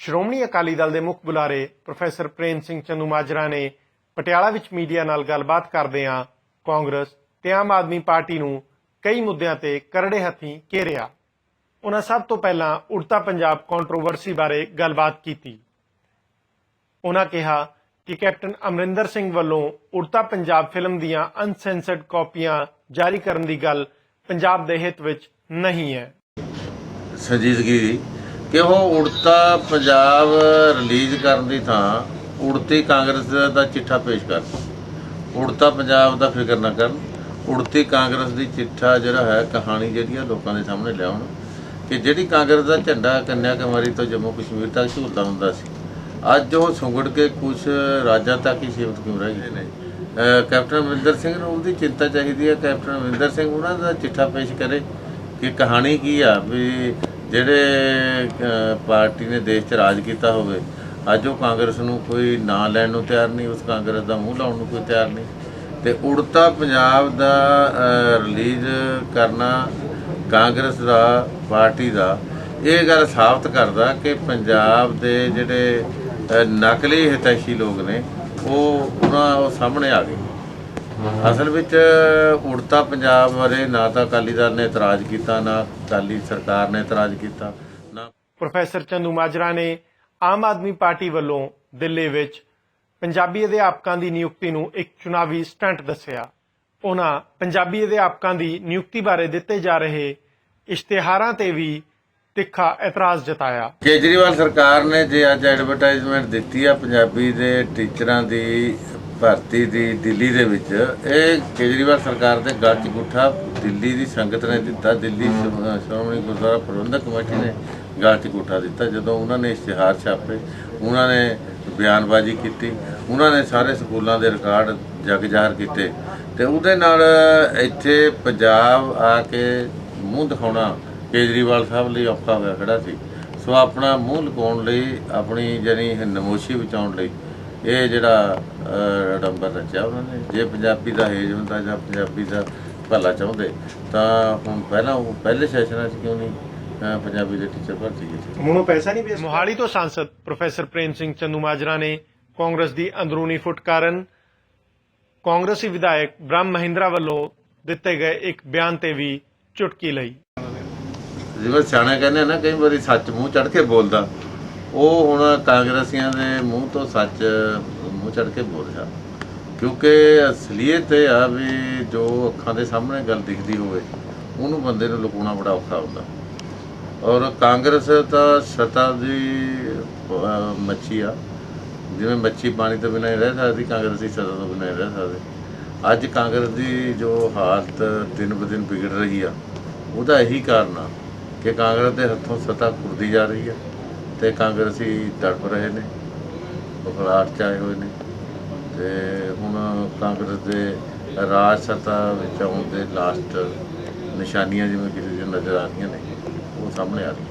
ਸ਼੍ਰੋਮਣੀ ਅਕਾਲੀ ਦਲ ਦੇ ਮੁੱਖ ਬੁਲਾਰੇ ਪ੍ਰੋਫੈਸਰ ਪ੍ਰੇਮ ਸਿੰਘ ਚੰਦੂਮਾਜਰਾ ਨੇ ਪਟਿਆਲਾ ਵਿੱਚ ਮੀਡੀਆ ਨਾਲ ਗੱਲਬਾਤ ਕਰਦਿਆਂ ਕਾਂਗਰਸ ਤੇ ਆਮ ਆਦਮੀ ਪਾਰਟੀ ਨੂੰ ਕਈ ਮੁੱਦਿਆਂ ਤੇ ਕਰੜੇ ਹੱਥੀਂ ਘੇਰਿਆ। ਉਹਨਾਂ ਸਭ ਤੋਂ ਪਹਿਲਾਂ ਉੜਤਾ ਪੰਜਾਬ ਕੰਟਰੋਵਰਸੀ ਬਾਰੇ ਗੱਲਬਾਤ ਕੀਤੀ। ਉਹਨਾਂ ਕਿਹਾ ਕਿ ਕੈਪਟਨ ਅਮਰਿੰਦਰ ਸਿੰਘ ਵੱਲੋਂ ਉੜਤਾ ਪੰਜਾਬ ਫਿਲਮ ਦੀਆਂ ਅਨਸੈਂਸਰਡ ਕਾਪੀਆਂ ਜਾਰੀ ਕਰਨ ਦੀ ਗੱਲ ਪੰਜਾਬ ਦੇ ਹਿੱਤ ਵਿੱਚ ਨਹੀਂ ਹੈ। ਸੰਜੀਦਗੀ ਕਿ ਉਹ ਉੜਤਾ ਪੰਜਾਬ ਰਿਲੀਜ਼ ਕਰਨ ਦੀ ਥਾਂ ਉੜਤੀ ਕਾਂਗਰਸ ਦਾ ਚਿੱਠਾ ਪੇਸ਼ ਕਰ। ਉੜਤਾ ਪੰਜਾਬ ਦਾ ਫਿਕਰ ਨਾ ਕਰਨ। ਉੜਤੀ ਕਾਂਗਰਸ ਦੀ ਚਿੱਠਾ ਜਿਹੜਾ ਹੈ, ਕਹਾਣੀ ਜਿਹੜੀ ਆ ਲੋਕਾਂ ਦੇ ਸਾਹਮਣੇ ਲਿਆਉਣ ਕਿ ਜਿਹੜੀ ਕਾਂਗਰਸ ਦਾ ਝੰਡਾ ਕੰਨਿਆ ਕੁਮਾਰੀ ਤੋਂ ਜੰਮੂ ਕਸ਼ਮੀਰ ਤੱਕ ਝੂਲਦਾ ਹੁੰਦਾ ਸੀ। ਅੱਜ ਉਹ ਸੁੰਗੜ ਕੇ ਕੁਝ ਰਾਜਾਂ ਤੱਕ ਹੀ ਸੀਮਤ ਕਿਉਂ ਰਹਿ ਗਏ ਨੇ? ਕੈਪਟਨ ਅਮਰਿੰਦਰ ਸਿੰਘ ਨੂੰ ਉਹਦੀ ਚਿੰਤਾ ਚਾਹੀਦੀ ਹੈ। ਕੈਪਟਨ ਅਮਰਿੰਦਰ ਸਿੰਘ ਉਹਨਾਂ ਦਾ ਚਿੱਠਾ ਪੇਸ਼ ਕਰੇ ਕਿ ਕਹਾਣੀ ਕੀ ਆ ਵੀ ਜਿਹੜੇ ਪਾਰਟੀ ਨੇ ਦੇਸ਼ 'ਚ ਰਾਜ ਕੀਤਾ ਹੋਵੇ, ਅੱਜ ਉਹ ਕਾਂਗਰਸ ਨੂੰ ਕੋਈ ਨਾਂ ਲੈਣ ਨੂੰ ਤਿਆਰ ਨਹੀਂ, ਉਸ ਕਾਂਗਰਸ ਦਾ ਮੂੰਹ ਲਾਉਣ ਨੂੰ ਕੋਈ ਤਿਆਰ ਨਹੀਂ। ਤੇ ਉੜਤਾ ਪੰਜਾਬ ਦਾ ਰਿਲੀਜ਼ ਕਰਨਾ ਕਾਂਗਰਸ ਦਾ, ਪਾਰਟੀ ਦਾ, ਇਹ ਗੱਲ ਸਾਬਤ ਕਰਦਾ ਕਿ ਪੰਜਾਬ ਦੇ ਜਿਹੜੇ ਨਕਲੀ ਹਿਤੈਸ਼ੀ ਲੋਕ ਨੇ, ਉਹ, ਉਹਨਾਂ, ਉਹ ਸਾਹਮਣੇ ਆ ਗਏ। ਅਸਲ ਵਿੱਚ ਉੜਤਾ ਪੰਜਾਬ ਬਾਰੇ ਨਾ ਤਾਂ ਅਕਾਲੀ ਦਲ ਨੇ ਇਤਰਾਜ਼ ਕੀਤਾ ਨਾ ਅਕਾਲੀ ਸਰਕਾਰ ਨੇ ਇਤਰਾਜ਼ ਕੀਤਾ ਨਾ ਪ੍ਰੋਫੈਸਰ ਚੰਦੂ ਮਾਜਰਾ ਨੇ ਆਮ ਆਦਮੀ ਪਾਰਟੀ ਵੱਲੋਂ ਦਿੱਲੀ ਵਿੱਚ ਪੰਜਾਬੀ ਅਧਿਆਪਕਾਂ ਦੀ ਨਿਯੁਕਤੀ ਨੂੰ ਇੱਕ ਚੁਣਾਵੀ ਸਟੰਟ ਦੱਸਿਆ। ਉਹਨਾਂ ਪੰਜਾਬੀ ਅਧਿਆਪਕਾਂ ਦੀ ਨਿਯੁਕਤੀ ਬਾਰੇ ਦਿੱਤੇ ਜਾ ਰਹੇ ਇਸ਼ਤਿਹਾਰਾਂ ਤੇ ਵੀ ਤਿੱਖਾ ਇਤਰਾਜ਼ ਜਤਾਇਆ। ਕੇਜਰੀਵਾਲ ਸਰਕਾਰ ਨੇ ਜੇ ਅੱਜ ਐਡਵਰਟਾਈਜ਼ਮੈਂਟ ਦਿੱਤੀ ਆ ਪੰਜਾਬੀ ਦੇ ਟੀਚਰਾਂ ਦੀ ਭਰਤੀ ਦੀ ਦਿੱਲੀ ਦੇ ਵਿੱਚ, ਇਹ ਕੇਜਰੀਵਾਲ ਸਰਕਾਰ ਦੇ ਗਲ 'ਚ ਗੁੱਠਾ ਦਿੱਲੀ ਦੀ ਸੰਗਤ ਨੇ ਦਿੱਤਾ, ਦਿੱਲੀ ਸ਼੍ਰੋਮਣੀ ਗੁਰਦੁਆਰਾ ਪ੍ਰਬੰਧਕ ਕਮੇਟੀ ਨੇ ਗਲ 'ਚ ਗੁੱਠਾ ਦਿੱਤਾ, ਜਦੋਂ ਉਹਨਾਂ ਨੇ ਇਸ਼ਤਿਹਾਰ ਛਾਪੇ, ਉਹਨਾਂ ਨੇ ਬਿਆਨਬਾਜ਼ੀ ਕੀਤੀ, ਉਹਨਾਂ ਨੇ ਸਾਰੇ ਸਕੂਲਾਂ ਦੇ ਰਿਕਾਰਡ ਜਗ ਜ਼ਾਹਰ ਕੀਤੇ, ਤੇ ਉਹਦੇ ਨਾਲ ਇੱਥੇ ਪੰਜਾਬ ਆ ਕੇ ਮੂੰਹ ਦਿਖਾਉਣਾ ਕੇਜਰੀਵਾਲ ਸਾਹਿਬ ਲਈ ਔਖਾ ਹੋਇਆ ਖੜਾ ਸੀ। ਸੋ ਆਪਣਾ ਮੂੰਹ ਲੁਕਾਉਣ ਲਈ, ਆਪਣੀ ਜਾਨੀ ਨਮੋਸ਼ੀ ਬਚਾਉਣ ਲਈ ਇਹ ਜਿਹੜਾ ਅਹ, ਅਡੰਬਰ ਰਚਿਆ ਉਹਨਾਂ ਨੇ ਜੇ ਪੰਜਾਬੀ ਦਾ ਹੇਜ ਹੁੰਦਾ ਜਾਂ ਪੰਜਾਬੀ ਦਾ ਭਲਾ ਚਾਹੁੰਦੇ ਤਾਂ ਹੁਣ ਪਹਿਲਾਂ ਉਹ ਪਹਿਲੇ ਸੈਸ਼ਨਾਂ 'ਚ ਕਿਉਂ ਨਹੀਂ ਪੰਜਾਬੀ ਦੇ ਟੀਚਰ ਭਰਤੀ ਕੀਤੇ? ਮੂੰਹੋਂ ਪੈਸਾ ਨਹੀਂ ਵੇਚ ਮੋਹਾਲੀ ਤੋਂ ਸਾਂਸਦ ਪ੍ਰੋਫੈਸਰ ਪ੍ਰੇਮ ਸਿੰਘ ਚੰਦੂਮਾਜਰਾ ਨੇ ਕਾਂਗਰਸ ਦੀ ਅੰਦਰੂਨੀ ਫੁੱਟ ਕਾਰਨ ਕਾਂਗਰਸੀ ਵਿਧਾਇਕ ਬ੍ਰਹਮ ਮਹਿੰਦਰਾ ਵੱਲੋਂ ਦਿੱਤੇ ਗਏ ਇੱਕ ਬਿਆਨ ਤੇ ਵੀ ਚੁਟਕੀ ਲਈ। ਜਿਵੇਂ ਸਿਆਣੇ ਕਹਿੰਦੇ ਨਾ ਕਈ ਵਾਰੀ ਸੱਚ ਮੂੰਹ ਚੜ ਕੇ ਬੋਲਦਾ। ਉਹ ਹੁਣ ਕਾਂਗਰਸੀਆਂ ਦੇ ਮੂੰਹ ਤੋਂ ਸੱਚ ਮੂੰਹ ਚੜ ਕੇ ਬੋਲ ਰਿਹਾ। ਕਿਉਂਕਿ ਅਸਲੀਅਤ ਇਹ ਆ ਵੀ ਜੋ ਅੱਖਾਂ ਦੇ ਸਾਹਮਣੇ ਗੱਲ ਦਿਖਦੀ ਹੋਵੇ, ਉਹਨੂੰ ਬੰਦੇ ਨੂੰ ਲੁਕਾਉਣਾ ਬੜਾ ਔਖਾ ਹੁੰਦਾ। ਔਰ ਕਾਂਗਰਸ ਤਾਂ ਸਤਾ ਦੀ ਮੱਛੀ ਆ। ਜਿਵੇਂ ਮੱਛੀ ਪਾਣੀ ਤੋਂ ਬਿਨਾਂ ਹੀ ਰਹਿ ਸਕਦੀ, ਕਾਂਗਰਸੀ ਸਤਾ ਤੋਂ ਬਿਨਾਂ ਹੀ ਰਹਿ ਸਕਦੇ। ਅੱਜ ਕਾਂਗਰਸ ਦੀ ਜੋ ਹਾਲਤ ਦਿਨ ਬ ਦਿਨ ਵਿਗੜ ਰਹੀ ਆ, ਉਹਦਾ ਇਹੀ ਕਾਰਨ ਆ ਕਿ ਕਾਂਗਰਸ ਦੇ ਹੱਥੋਂ ਸਤਾ ਖੁਰਦੀ ਜਾ ਰਹੀ ਆ। ਤੇ ਕਾਂਗਰਸੀ ਤੜਪ ਰਹੇ ਨੇ, ਬਖਲਾਟ ਚ ਆਏ ਹੋਏ ਨੇ ਤੇ ਹੁਣ ਕਾਂਗਰਸ ਦੇ ਰਾਜ ਸੱਤਾ ਵਿੱਚ ਆਉਣ ਦੇ ਲਾਸਟ ਨਿਸ਼ਾਨੀਆਂ ਜਿਵੇਂ ਕਿਸੇ ਦੀ ਨਜ਼ਰ ਆ ਰਹੀਆਂ ਨੇ, ਉਹ ਸਾਹਮਣੇ ਆ ਰਹੀਆਂ